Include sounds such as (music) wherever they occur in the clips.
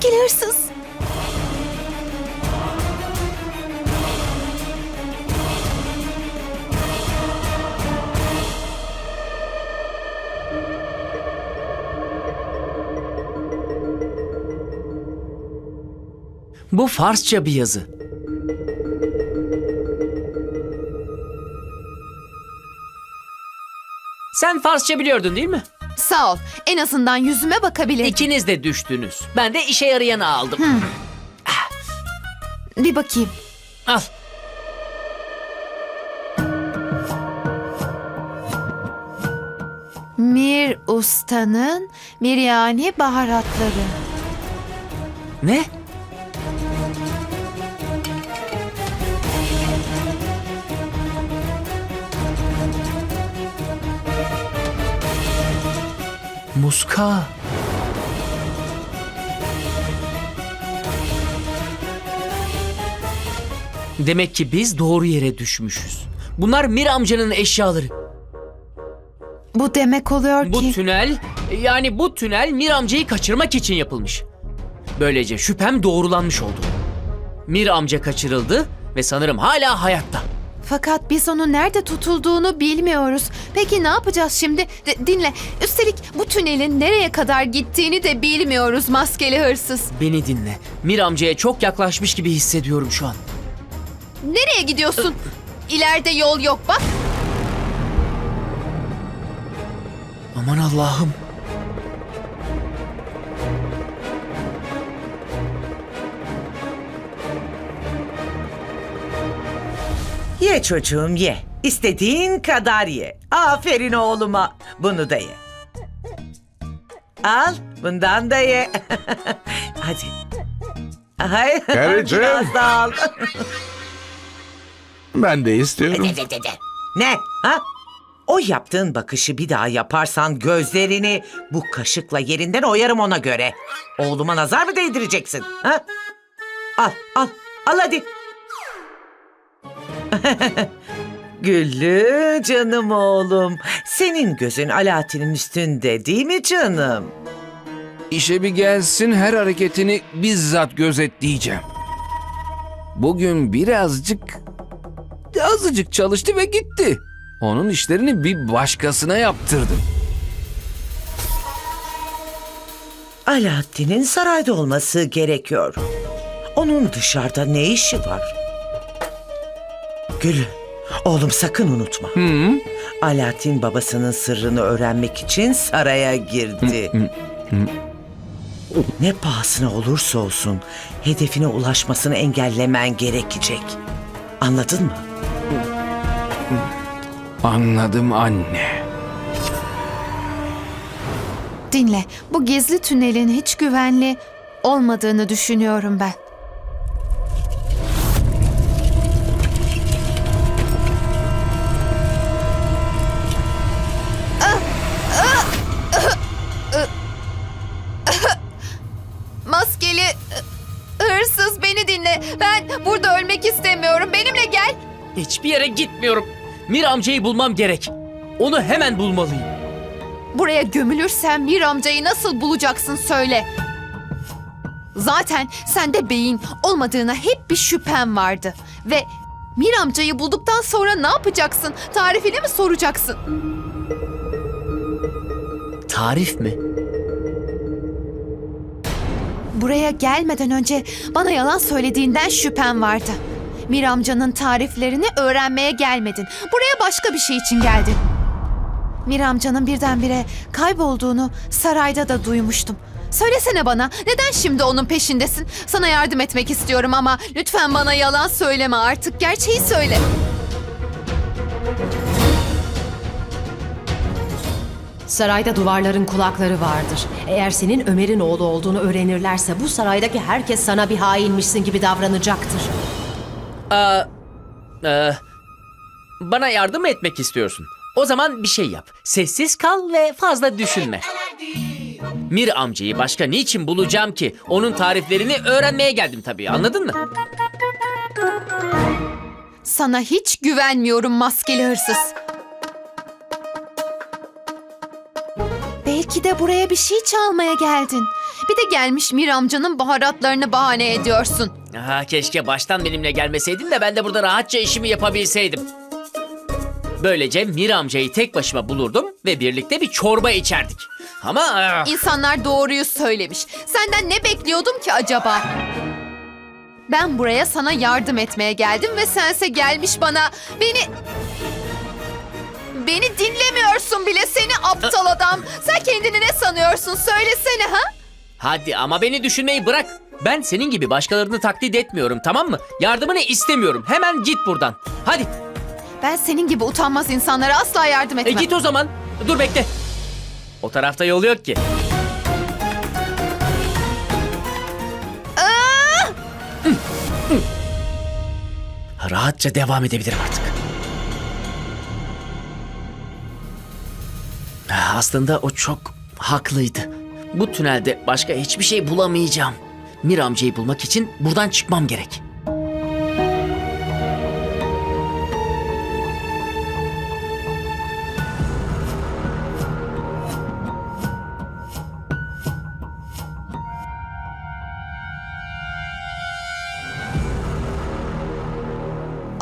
Maskeli hırsız. Bu Farsça bir yazı. Sen Farsça biliyordun değil mi? Sağ ol. En azından yüzüme bakabilir. İkiniz de düştünüz. Ben de işe yarayanı aldım. Bir bakayım. Al. Mir Usta'nın Miryani baharatları. Ne? Muska. Demek ki biz doğru yere düşmüşüz. Bunlar Mir amcanın eşyaları. Bu demek oluyor Bu ki... tünel, yani bu tünel Mir amcayı kaçırmak için yapılmış. Böylece şüphem doğrulanmış oldu. Mir amca kaçırıldı ve sanırım hala hayatta. Fakat biz onun nerede tutulduğunu bilmiyoruz. Peki ne yapacağız şimdi? D- dinle. Üstelik bu tünelin nereye kadar gittiğini de bilmiyoruz maskeli hırsız. Beni dinle. Mir amcaya çok yaklaşmış gibi hissediyorum şu an. Nereye gidiyorsun? İleride yol yok bak. Aman Allah'ım. Ye çocuğum ye. İstediğin kadar ye. Aferin oğluma. Bunu da ye. Al bundan da ye. (laughs) Hadi. Hay, Karıcığım. Biraz daha al. (laughs) Ben de istiyorum. ne? Ha? O yaptığın bakışı bir daha yaparsan gözlerini bu kaşıkla yerinden oyarım ona göre. Oğluma nazar mı değdireceksin? Ha? Al, al, al hadi. (laughs) Güllü canım oğlum. Senin gözün Alaaddin'in üstünde değil mi canım? İşe bir gelsin her hareketini bizzat gözetleyeceğim. Bugün birazcık azıcık çalıştı ve gitti. Onun işlerini bir başkasına yaptırdım. Alaaddin'in sarayda olması gerekiyor. Onun dışarıda ne işi var? Gülü, oğlum sakın unutma. Alaaddin babasının sırrını öğrenmek için saraya girdi. ne pahasına olursa olsun hedefine ulaşmasını engellemen gerekecek. Anladın mı? Anladım anne. Dinle. Bu gizli tünelin hiç güvenli olmadığını düşünüyorum ben. Dinle. Ben burada ölmek istemiyorum. Benimle gel. Hiçbir yere gitmiyorum. Mir amcayı bulmam gerek. Onu hemen bulmalıyım. Buraya gömülürsen Mir amcayı nasıl bulacaksın söyle. Zaten sende beyin olmadığına hep bir şüphem vardı. Ve Mir amcayı bulduktan sonra ne yapacaksın? Tarifini mi soracaksın? Tarif mi? Buraya gelmeden önce bana yalan söylediğinden şüphem vardı. Mir amcanın tariflerini öğrenmeye gelmedin. Buraya başka bir şey için geldin. Mir amcanın birdenbire kaybolduğunu sarayda da duymuştum. Söylesene bana neden şimdi onun peşindesin? Sana yardım etmek istiyorum ama lütfen bana yalan söyleme artık gerçeği söyle. Sarayda duvarların kulakları vardır. Eğer senin Ömer'in oğlu olduğunu öğrenirlerse bu saraydaki herkes sana bir hainmişsin gibi davranacaktır. Ee, bana yardım mı etmek istiyorsun? O zaman bir şey yap. Sessiz kal ve fazla düşünme. Mir amcayı başka niçin bulacağım ki? Onun tariflerini öğrenmeye geldim tabii. Anladın mı? Sana hiç güvenmiyorum maskeli hırsız. Belki de buraya bir şey çalmaya geldin. Bir de gelmiş Mir amcanın baharatlarını bahane ediyorsun. Ha, keşke baştan benimle gelmeseydin de ben de burada rahatça işimi yapabilseydim. Böylece Mir amcayı tek başıma bulurdum ve birlikte bir çorba içerdik. Ama ah, İnsanlar doğruyu söylemiş. Senden ne bekliyordum ki acaba? Ben buraya sana yardım etmeye geldim ve sense gelmiş bana beni... Beni dinlemiyorsun bile seni aptal adam. Sen kendini ne sanıyorsun söylesene ha? hadi ama beni düşünmeyi bırak. Ben senin gibi başkalarını taklit etmiyorum tamam mı? Yardımını istemiyorum. Hemen git buradan. Hadi. Ben senin gibi utanmaz insanlara asla yardım E etmem. git o zaman. Dur bekle. O tarafta yol yok ki. Rahatça devam edebilirim artık. Aslında o çok haklıydı. Bu tünelde başka hiçbir şey bulamayacağım. Mir amcayı bulmak için buradan çıkmam gerek.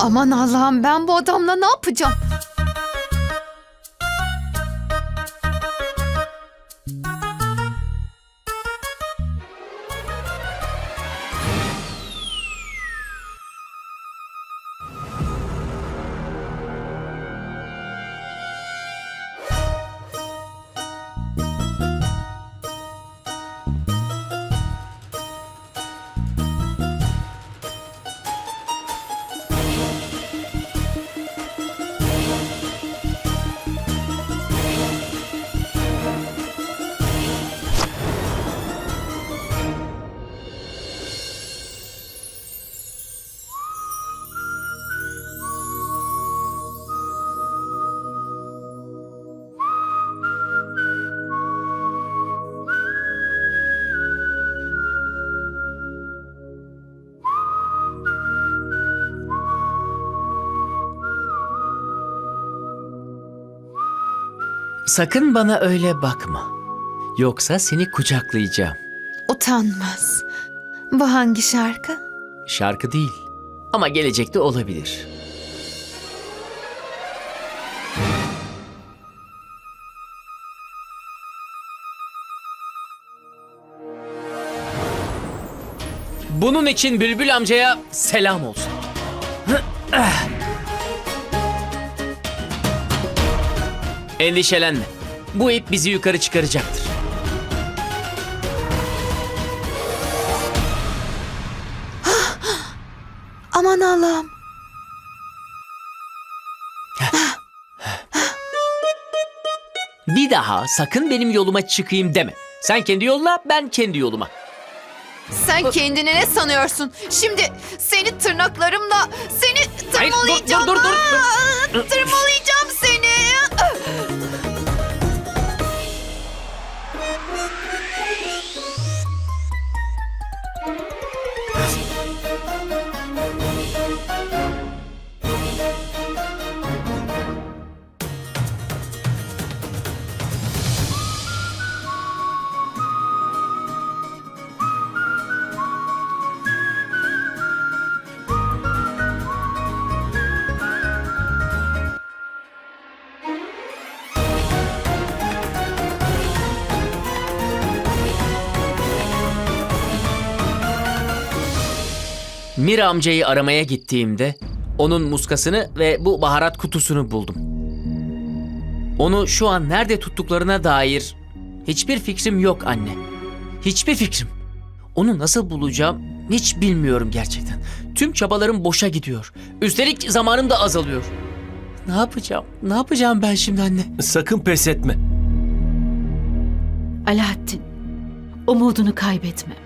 Aman Allah'ım ben bu adamla ne yapacağım? Sakın bana öyle bakma. Yoksa seni kucaklayacağım. Utanmaz. Bu hangi şarkı? Şarkı değil. Ama gelecekte olabilir. Bunun için Bülbül amcaya selam olsun. Endişelenme. Bu ip bizi yukarı çıkaracaktır. (gasps) Aman Allah'ım. (sighs) Bir daha sakın benim yoluma çıkayım deme. Sen kendi yoluna, ben kendi yoluma. Sen kendini ne sanıyorsun? Şimdi seni tırnaklarımla seni Hayır, dur, tırmalayacağım. dur, dur, dur. Tırmalayacağım seni. Mir amcayı aramaya gittiğimde onun muskasını ve bu baharat kutusunu buldum. Onu şu an nerede tuttuklarına dair hiçbir fikrim yok anne. Hiçbir fikrim. Onu nasıl bulacağım hiç bilmiyorum gerçekten. Tüm çabalarım boşa gidiyor. Üstelik zamanım da azalıyor. Ne yapacağım? Ne yapacağım ben şimdi anne? Sakın pes etme. Alaaddin, umudunu kaybetme.